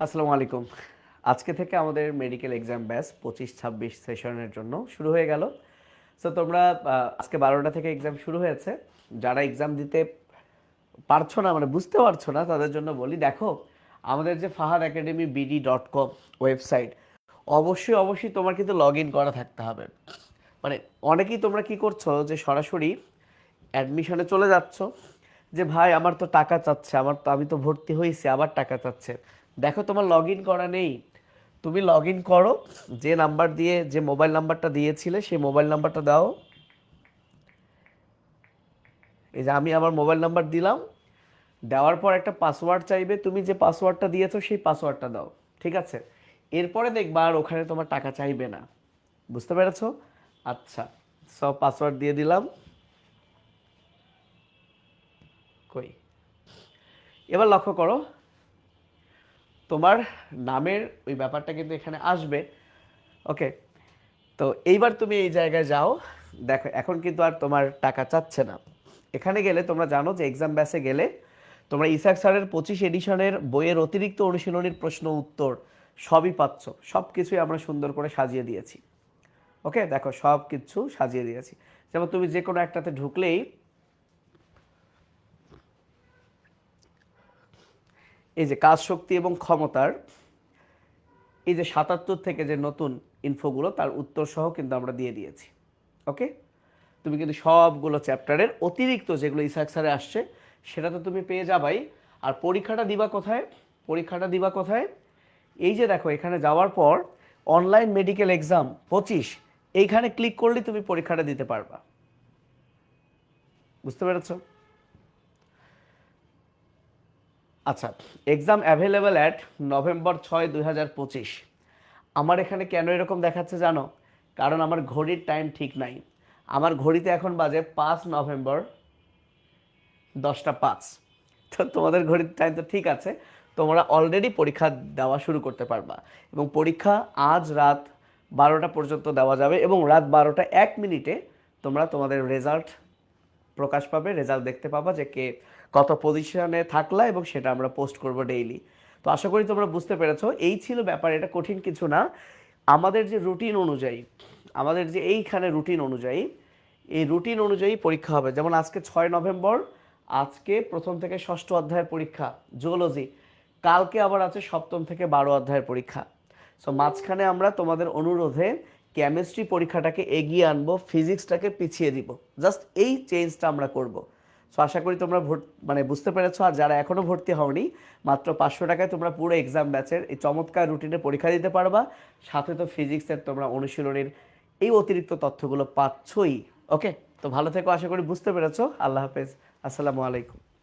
আসসালামু আলাইকুম। আজকে থেকে আমাদের মেডিকেল এক্সাম ব্যাচ পঁচিশ ছাব্বিশ সেশনের জন্য শুরু হয়ে গেল। সো তোমরা আজকে বারোটা থেকে এক্সাম শুরু হয়েছে। যারা এক্সাম দিতে পারছ না মানে বুঝতে পারছ না, তাদের জন্য বলি, দেখো, আমাদের যে Fahad academy BD dot com website অবশ্যই অবশ্যই তোমার কিন্তু লগ ইন করা থাকতে হবে। মানে অনেকেই তোমরা কি করছ, যে সরাসরি অ্যাডমিশনে চলে যাচ্ছ, যে, ভাই, আমার তো টাকা চাচ্ছে, আমার তো, আমি তো ভর্তি হয়েছি, আবার টাকা চাচ্ছে। দেখো তোমার লগ ইন করা নেই। তুমি লগ ইন করো, যে নাম্বার দিয়ে, যে মোবাইল নাম্বারটা দিয়েছিলে, সেই মোবাইল নাম্বারটা দাও। এই যে আমি আমার মোবাইল নাম্বার দিলাম, দেওয়ার পর একটা পাসওয়ার্ড চাইবে, তুমি যে পাসওয়ার্ডটা দিয়েছ, সেই পাসওয়ার্ডটা দাও, ঠিক আছে? এরপরে দেখবা আর ওখানে তোমার টাকা চাইবে না। বুঝতে পেরেছ? আচ্ছা সব পাসওয়ার্ড দিয়ে দিলাম। কই? এবার লক্ষ্য করো তোমার নামের ওই ব্যাপারটা কিন্তু এখানে আসবে। ওকে তো এইবার তুমি এই জায়গায় যাও। দেখো, এখন কিন্তু আর তোমার টাকা চাচ্ছে না। এখানে গেলে তোমরা জানো যে এক্সাম ব্যাসে গেলে তোমরা ইসাক স্যারের পঁচিশ এডিশনের বইয়ের অতিরিক্ত অনুশীলনীর প্রশ্ন উত্তর সবই পাচ্ছ। সব কিছুই আমরা সুন্দর করে সাজিয়ে দিয়েছি। ওকে দেখো সব কিছু সাজিয়ে দিয়েছি। যেমন তুমি যে কোনো একটাতে ঢুকলেই এই যে কাজ শক্তি এবং ক্ষমতার এই যে সাতাত্তর থেকে যে নতুন ইনফোগুলো তার উত্তর সহ কিন্তু আমরা দিয়ে দিয়েছি। ওকে তুমি কিন্তু সবগুলো চ্যাপ্টারের অতিরিক্ত যেগুলো ইসাক স্যারে আসছে, সেটা তো তুমি পেয়ে যাবাই। আর পরীক্ষাটা দিবা কোথায়? পরীক্ষাটা দিবা কোথায়? এই যে দেখো, এখানে যাওয়ার পর অনলাইন মেডিকেল এক্সাম পঁচিশ, এইখানে ক্লিক করলে তুমি পরীক্ষাটা দিতে পারবা। বুঝতে পেরেছ? আচ্ছা এক্সাম অ্যাভেলেবেল অ্যাট নভেম্বর ছয়, দুই হাজার পঁচিশ। আমার এখানে কেন এরকম দেখাচ্ছে জানো? কারণ আমার ঘড়ির টাইম ঠিক নাই। আমার ঘড়িতে এখন বাজে পাঁচ নভেম্বর দশটা পাঁচ। তো তোমাদের ঘড়ির টাইম তো ঠিক আছে। তোমরা অলরেডি পরীক্ষা দেওয়া শুরু করতে পারবা। এবং পরীক্ষা আজ রাত বারোটা পর্যন্ত দেওয়া যাবে এবং রাত বারোটা এক মিনিটে তোমরা তোমাদের রেজাল্ট প্রকাশ পাবে রেজাল্ট দেখতে পাবা যে কে কত পজিশনে থাকলা এবং সেটা আমরা পোস্ট করব ডেইলি তো আশা করি তোমরা বুঝতে পেরেছ, এই ছিল ব্যাপার, এটা কঠিন কিছু না। আমাদের যে রুটিন অনুযায়ী, আমাদের যে এইখানে রুটিন অনুযায়ী, এই রুটিন অনুযায়ী পরীক্ষা হবে। যেমন আজকে ছয় নভেম্বর, আজকে প্রথম থেকে ষষ্ঠ অধ্যায়ের পরীক্ষা জুওলজি কালকে আবার আছে সপ্তম থেকে বারো অধ্যায়ের পরীক্ষা। সো মাঝখানে আমরা তোমাদের অনুরোধে কেমিস্ট্রি পরীক্ষাটাকে এগিয়ে আনব, ফিজিক্সটাকে পিছিয়ে দিব। জাস্ট এই চেঞ্জটা আমরা করব। সো আশা করি তোমরা মানে বুঝতে পেরেছ, আর যারা এখনও ভর্তি হওনি, মাত্র পাঁচশো টাকায় তোমরা পুরো এক্সাম ব্যাচের এই চমৎকার রুটিনে পরীক্ষা দিতে পারবা। সাথে তো ফিজিক্সের তোমরা অনুশীলনের এই অতিরিক্ত তথ্যগুলো পাচ্ছই। ওকে তো ভালো থেকো, আশা করি বুঝতে পেরেছ। আল্লাহ হাফেজ। আসসালামু আলাইকুম।